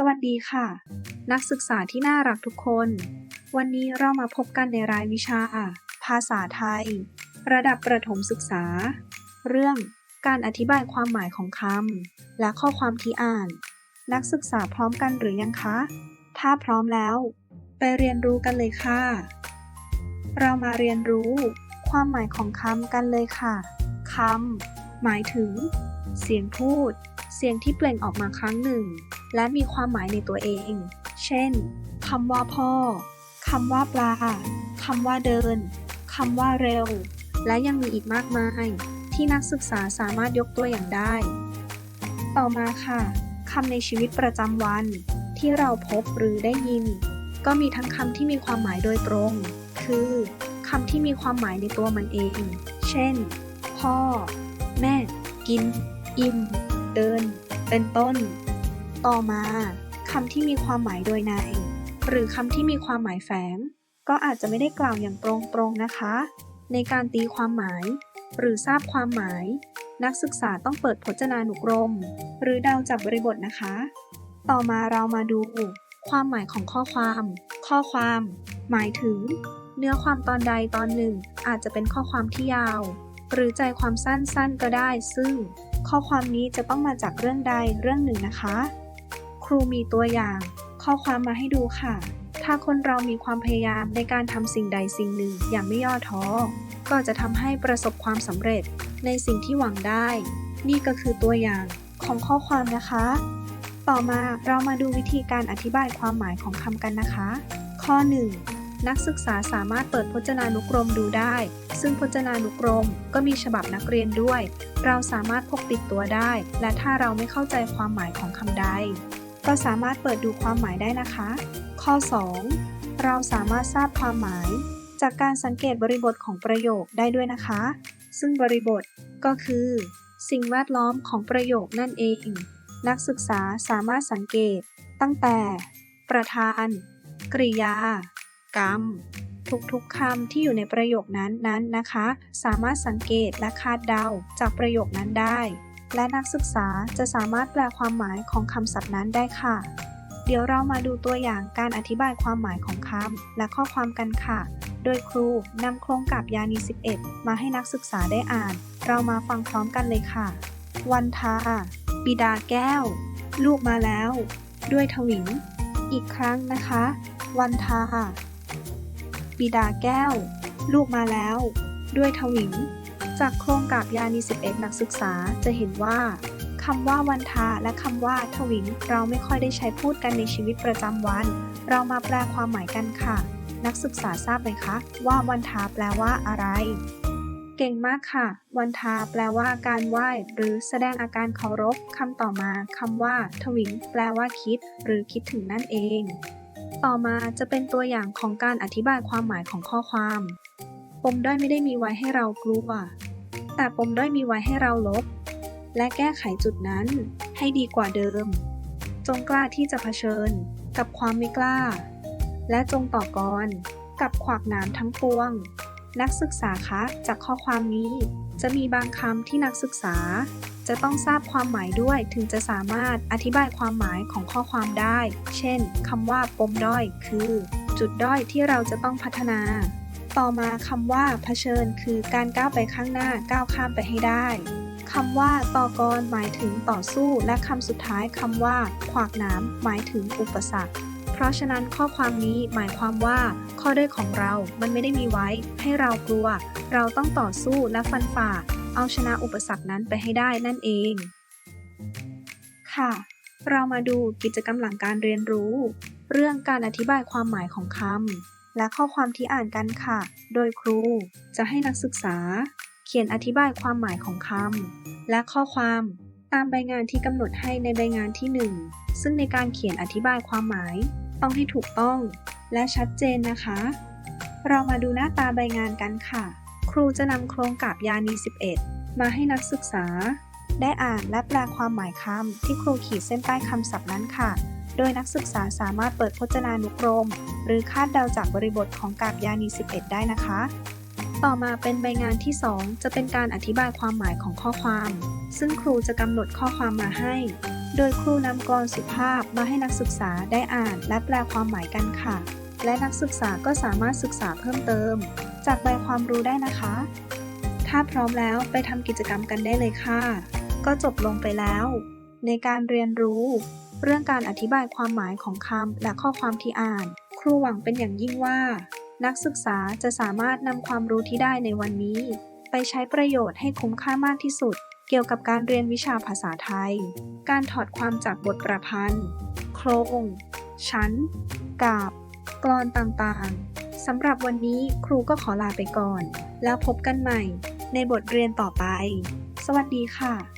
สวัสดีค่ะ นักศึกษาที่น่ารักทุกคน วันนี้เรามาพบกันในรายวิชา ภาษาไทย ระดับประถมศึกษา เรื่องการอธิบายความหมายของคำและข้อความที่อ่าน นักศึกษาพร้อมกันหรือยังคะ ถ้าพร้อมแล้ว ไปเรียนรู้กันเลยค่ะ เรามาเรียนรู้ ความหมายของคำกันเลยค่ะคำหมายถึง เสียงพูด เสียงที่เปล่งออกมาครั้งหนึ่ง และมีความหมายในตัวเอง เช่น คำว่าพ่อ คำว่าปลา คำว่าเดิน คำว่าเร็ว และยังมีอีกมากมาย ที่นักศึกษาสามารถยกตัวอย่างได้ ต่อมาค่ะ คำในชีวิตประจำวัน ที่เราพบหรือได้ยิน ก็มีทั้งคำที่มีความหมายโดยตรง คือคำที่มีความหมายในตัวมันเอง เช่น พ่อ แม่ กิน อิ่ม เดิน เป็นต้น ต่อมาคำที่มีความหมายโดยใน หรือคำที่มีความหมายแฝง ก็อาจจะไม่ได้กล่าวอย่างตรงๆนะคะ ในการตีความหมาย หรือทราบความหมาย นักศึกษาต้องเปิดพจนานุกรม หรือดาวจากบริบทนะคะ ต่อมาเรามาดู ความหมายของข้อความ ข้อความ หมายถึง เนื้อความตอนใดตอนหนึ่ง อาจจะเป็นข้อความที่ยาว หรือใจความสั้นๆก็ได้ ซึ่ง ข้อความนี้จะต้องมาจากเรื่องใดเรื่องหนึ่งนะคะ ครูมีตัวอย่าง ข้อความมาให้ดูค่ะ ถ้าคนเรามีความพยายามในการทำสิ่งใดสิ่งหนึ่งอย่างไม่ย่อท้อ ก็จะทำให้ประสบความสำเร็จในสิ่งที่หวังได้ นี่ก็คือตัวอย่างของข้อความนะคะ ต่อมาเรามาดูวิธีการอธิบายความหมายของคำกันนะคะ ข้อ 1. นักศึกษาสามารถเปิดพจนานุกรมดูได้ ซึ่งพจนานุกรมก็มีฉบับนักเรียนด้วย เราสามารถพกติดตัวได้ และถ้าเราไม่เข้าใจความหมายของคำใด ก็สามารถเปิดดูความหมายได้นะคะ ข้อ 2. เราสามารถทราบความหมาย จากการสังเกตบริบทของประโยคได้ด้วยนะคะ ซึ่งบริบทก็คือ สิ่งแวดล้อมของประโยคนั่นเอง นักศึกษาสามารถสังเกต ตั้งแต่ ประธาน กริยา กรรม ทุกๆคำที่อยู่ในประโยคนั้นนั้นนะคะ สามารถสังเกตและคาดเดาจากประโยคนั้นได้ และนักศึกษาจะสามารถแปลความหมายของคำศัพท์นั้นได้ค่ะ เดี๋ยวเรามาดูตัวอย่างการอธิบายความหมายของคำและข้อความกันค่ะ โดยครูนำโครงกับยานี 11 มาให้นักศึกษาได้อ่าน เรามาฟังพร้อมกันเลยค่ะ วันทา บิดาแก้ว ลูกมาแล้ว ด้วยทวิงอีกครั้งนะคะ วันทา บิดาแก้ว ลูกมาแล้ว ด้วยทวิง จากโครงกับยานี 11 นักศึกษาจะเห็นว่าคำว่าวันทาและคำว่าทวิงเราไม่ค่อยได้ใช้พูดกันในชีวิตประจำวัน เรามาแปลความหมายกันค่ะ นักศึกษาทราบไหมคะ ว่าวันทาแปลว่าอะไร เก่งมากค่ะ วันทาแปลว่าการไหว้ หรือแสดงอาการเคารพคำต่อมาคำว่า ทวิงแปลว่าคิด หรือคิดถึงนั่นเอง ต่อมาจะเป็นตัวอย่างของการอธิบายความหมายของข้อความปมด้อยไม่ได้มีไว้ให้เรากลัว แต่ปมด้อยมีไว้ให้เราลบ และแก้ไขจุดนั้นให้ดีกว่าเดิม จงกล้าที่จะเผชิญกับความไม่กล้า และจงต่อกรกับขวากหนามทั้งปวง นักศึกษาคะ จากข้อความนี้จะมีบางคำที่นักศึกษา จะต้องทราบความหมายด้วยถึงจะสามารถอธิบายความหมายของข้อความได้ เช่นคำว่าปมด้อยคือ จุดด้อยที่เราจะต้องพัฒนา ต่อมาคำว่าเผชิญ คือการก้าวไปข้างหน้าก้าวข้ามไปให้ได้คำว่าต่อกรหมายถึงต่อสู้ และคำสุดท้ายคำว่า ขวากน้ำหมายถึงอุปสรรค เพราะฉะนั้นข้อความนี้หมายความว่า ข้อด้อยของเรามันไม่ได้มีไว้ ให้เรากลัว เราต้องต่อสู้และฟันฝ่า เอาชนะอุปสรรคนั้นไปให้ได้นั่นเอง ค่ะ เรามาดูกิจกรรมหลังการเรียนรู้ เรื่องการอธิบายความหมายของคำ และข้อความที่อ่านกันค่ะ โดยครูจะให้นักศึกษา เขียนอธิบายความหมายของคำและข้อความตามใบงานที่กำหนดให้ในใบงานที่ 1 ซึ่งในการเขียนอธิบายความหมาย ต้องให้ถูกต้องและชัดเจนนะคะ เรามาดูหน้าตาใบงานกันค่ะ ครูจะนำโครงกับยานี 11 มาให้นักศึกษา ได้อ่านและแปลความหมายคำที่ครูขีดเส้นใต้คำศัพท์นั้นค่ะ โดยนักศึกษาสามารถเปิดพจนานุกรม หรือคาดเดาจากบริบทของกาบยานี 11 ได้นะคะ ต่อมาเป็นใบงานที่ 2 จะเป็นการอธิบายความหมายของข้อความ ซึ่งครูจะกำหนดข้อความมาให้ โดยครูนำกลอนสุภาพมาให้นักศึกษาได้อ่านและแปลความหมายกันค่ะ และนักศึกษาก็สามารถศึกษาเพิ่มเติม จากใบความรู้ได้นะคะ ถ้าพร้อมแล้วไปทำกิจกรรมกันได้เลยค่ะ ก็จบลงไปแล้ว ในการเรียนรู้ เรื่องการอธิบายความหมายของคำและข้อความที่อ่าน ครูหวังเป็นอย่างยิ่งว่า นักศึกษาจะสามารถนำความรู้ที่ได้ในวันนี้ ไปใช้ประโยชน์ให้คุ้มค่ามากที่สุด เกี่ยวกับการเรียนวิชาภาษาไทย การถอดความจากบทประพันธ์ โครง ชั้น กาบกลอนต่างๆ สำหรับวันนี้ครูก็ขอลาไปก่อน แล้วพบกันใหม่ในบทเรียนต่อไป สวัสดีค่ะ